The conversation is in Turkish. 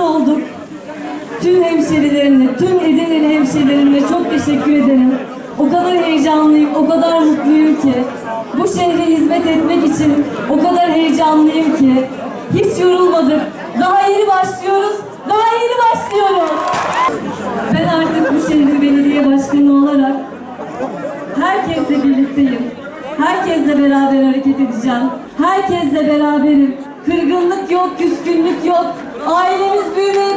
olduk. Tüm hemşerilerimle, tüm Edirne'li hemşerilerimle çok teşekkür ederim. O kadar heyecanlıyım, o kadar mutluyum ki. Bu şehre hizmet etmek için o kadar heyecanlıyım ki. Hiç yorulmadık. Daha yeni başlıyoruz, daha yeni başlıyoruz. Ben artık bu şehrin belediye başkanı olarak herkesle birlikteyim. Herkesle beraber hareket edeceğim. Herkesle beraberim. Kırgınlık yok, küskünlük yok. Ailemiz büyümeye